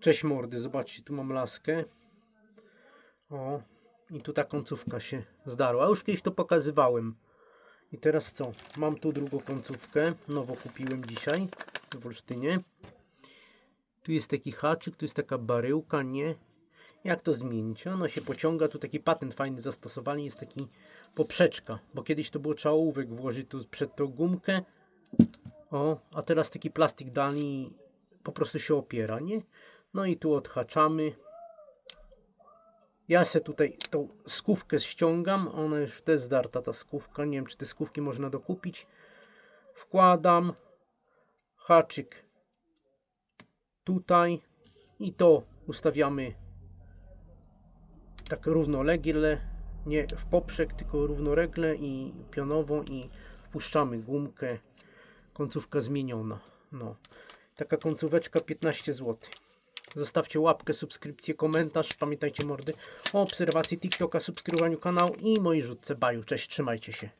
Cześć mordy, zobaczcie, tu mam laskę. O, i tu ta końcówka się zdarła. Już kiedyś to pokazywałem. I teraz co? Mam tu drugą końcówkę. Nowo kupiłem dzisiaj w Olsztynie. Tu jest taki haczyk, tu jest taka baryłka, nie? Jak to zmienić? Ona się pociąga, tu taki patent fajny zastosowali, jest taki poprzeczka, bo kiedyś to było trzeba ołówek włożyć tu przed tą gumkę. O, a teraz taki plastik dali po prostu się opiera, nie? No i tu odhaczamy. Ja se tutaj tą skówkę ściągam, ona już też zdarta ta skówka, nie wiem czy te skówki można dokupić. Wkładam haczyk tutaj i to ustawiamy tak równolegle, nie w poprzek, tylko równolegle i pionowo i wpuszczamy gumkę, końcówka zmieniona. No. Taka końcóweczka 15 zł. Zostawcie łapkę, subskrypcję, komentarz. Pamiętajcie mordy o obserwacji TikToka, subskrybowaniu kanału i mojej rzutce baju. Cześć, trzymajcie się.